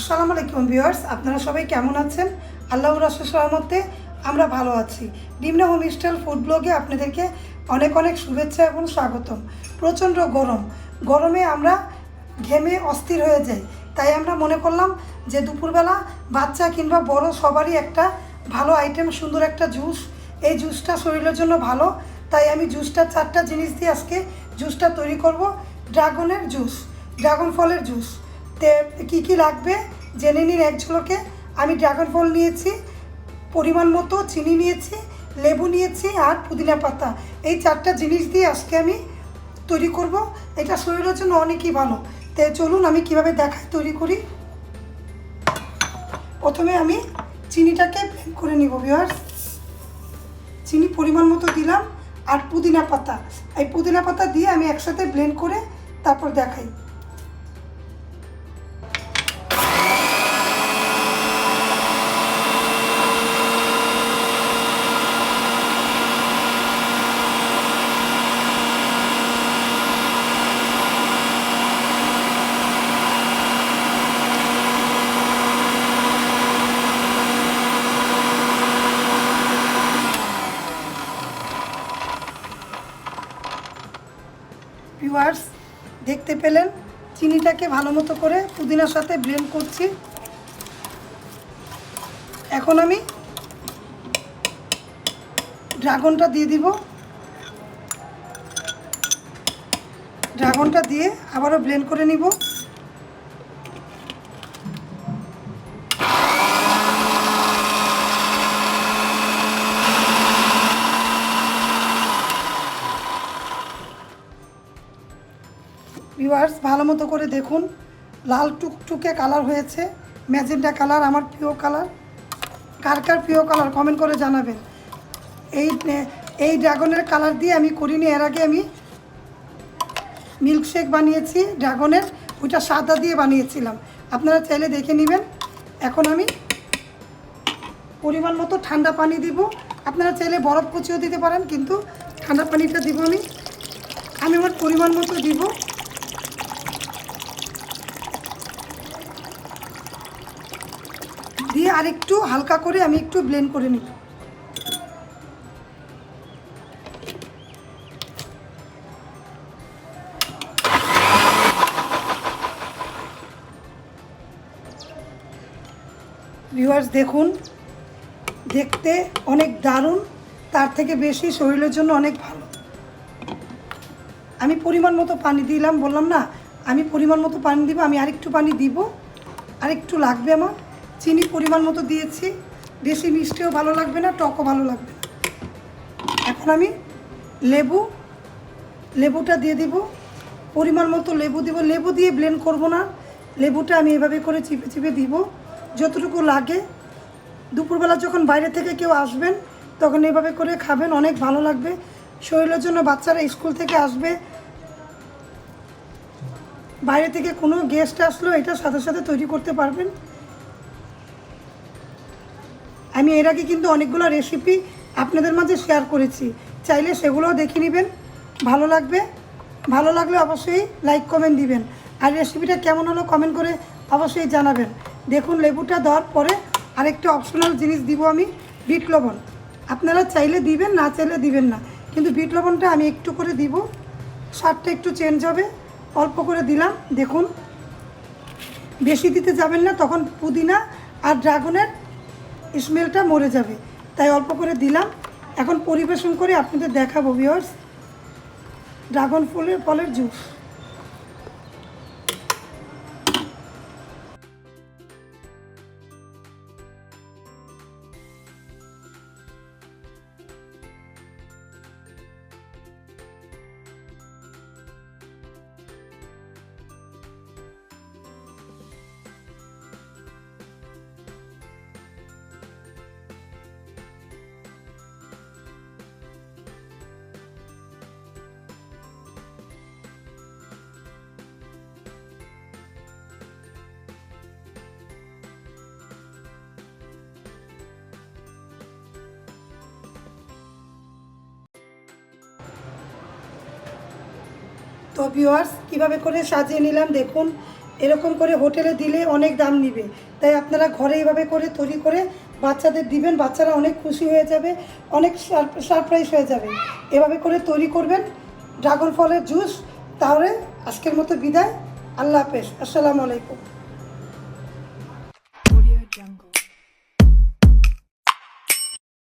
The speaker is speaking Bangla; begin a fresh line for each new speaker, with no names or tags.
আসসালামু আলাইকুম ভিউয়ার্স, আপনারা সবাই কেমন আছেন? আল্লাহ রাসুল সহমতে আমরা ভালো আছি। ডিমনা হোম স্টাইল ফুড ব্লগে আপনাদেরকে অনেক অনেক শুভেচ্ছা এবং স্বাগতম। প্রচণ্ড গরম। গরমে আমরা ঘেমে অস্থির হয়ে যাই। তাই আমরা মনে করলাম যে দুপুরবেলা বাচ্চা কিংবা বড় সবারই একটা ভালো আইটেম সুন্দর একটা জুস এই জুসটা শরীরের জন্য ভালো। তাই আমি জুসটা চারটা জিনিস দিয়ে আজকে জুসটা তৈরি করব। ড্রাগনের জুস ড্রাগন ফলের জুস তে কী কী লাগবে? জেনে নিন এক ঝলকে। আমি ড্রাগন ফল নিয়েছি, পরিমাণ মতো চিনি নিয়েছি, লেবু নিয়েছি আর পুদিনা পাতা। এই চারটা জিনিস দিয়ে আজকে আমি তৈরি করব। এটা শরীরের জন্য অনেকই ভালো। তো চলুন আমি কীভাবে দেখাই তৈরি করি। প্রথমে আমি চিনিটাকে ব্লেন্ড করে নিব বিহার চিনি পরিমাণ মতো দিলাম আর পুদিনা পাতা। এই পুদিনা পাতা দিয়ে আমি একসাথে ব্লেন্ড করে তারপর দেখাই। ভিউয়ার্স দেখতে পেলেন। চিনিটাকে ভালো মতো করে পুদিনার সাথে ব্লেন্ড করছি। এখন আমি ড্রাগনটা দিয়ে দিব। ড্রাগনটা দিয়ে আবারও ব্লেন্ড করে নিব। ভিউয়ার্স ভালো মতো করে দেখুন। লাল টুকটুকে কালার হয়েছে। ম্যাজেন্টা কালার আমার প্রিয় কালার কার কার প্রিয় কালার কমেন্ট করে জানাবেন। এই এই ড্রাগনের কালার দিয়ে আমি করিনি, এর আগে আমি মিল্কশেক বানিয়েছি ড্রাগনের ওইটা সাদা দিয়ে বানিয়েছিলাম। আপনারা চাইলে দেখে নেবেন। এখন আমি পরিমাণ মতো ঠান্ডা পানি দিব। আপনারা চাইলে বরফ কুচিও দিতে পারেন, কিন্তু ঠান্ডা পানিটা দিব আমি। আমি আমার পরিমাণ মতো দিব। দিয়ে আরেকটু হালকা করে আমি একটু ব্লেন্ড করে নিব। ভিউয়ার্স দেখুন, দেখতে অনেক দারুণ, তার থেকে বেশি শরীরের জন্য অনেক ভালো। আমি পরিমাণ মতো পানি দিলাম, বললাম না, আমি পরিমাণ মতো পানি দিব, আমি আরেকটু পানি দিব, আরেকটু লাগবে আমার। চিনি পরিমাণ মতো দিয়েছি। বেশি মিষ্টিও ভালো লাগবে না, টকও ভালো লাগবে এখন আমি লেবু, লেবুটা দিয়ে দিব। পরিমাণ মতো লেবু দিব। লেবু দিয়ে ব্লেন্ড করব না। লেবুটা আমি এভাবে করে চিপে চিপে দিব। যতটুকু লাগে। দুপুরবেলা যখন বাইরে থেকে কেউ আসবেন, তখন এভাবে করে খাবেন। অনেক ভালো লাগবে। শরীরের জন্য বাচ্চারা স্কুল থেকে আসবে। বাইরে থেকে কোনো গেস্ট আসলো এটা সাথে সাথে তৈরি করতে পারবেন। আমি এর আগে কিন্তু অনেকগুলো রেসিপি আপনাদের মাঝে শেয়ার করেছি। চাইলে সেগুলোও দেখে নেবেন। ভালো লাগবে। ভালো লাগলে অবশ্যই লাইক কমেন্ট দিবেন। আর রেসিপিটা কেমন হলো কমেন্ট করে অবশ্যই জানাবেন। দেখুন, লেবুটা দেওয়ার পরে আরেকটা অপশনাল জিনিস দিব আমি, বিট লবণ। আপনারা চাইলে দিবেন, না চাইলে দিবেন না। কিন্তু বিট লবণটা আমি একটু করে দিব। স্বাদটা একটু চেঞ্জ হবে। অল্প করে দিলাম। দেখুন, বেশি দিতে যাবেন না, তখন পুদিনা আর ড্রাগনের স্মেলটা মরে যাবে। তাই অল্প করে দিলাম। এখন পরিবেশন করে আপনাদের দেখাবো বিয়ার্স ড্রাগন ফুলের ফলের জুস। তো ভিউয়ার্স কীভাবে করে সাজিয়ে নিলাম, দেখুন। এরকম করে হোটেলে দিলে অনেক দাম নিবে। তাই আপনারা ঘরে এইভাবে করে তৈরি করে বাচ্চাদের দিবেন, বাচ্চারা অনেক খুশি হয়ে যাবে, অনেক সারপ্রাইজ হয়ে যাবে। এভাবে করে তৈরি করবেন ড্রাগন ফলের জুস তাহলে আজকের মতো বিদায়। আল্লাহ হাফেজ। আসসালামু আলাইকুম.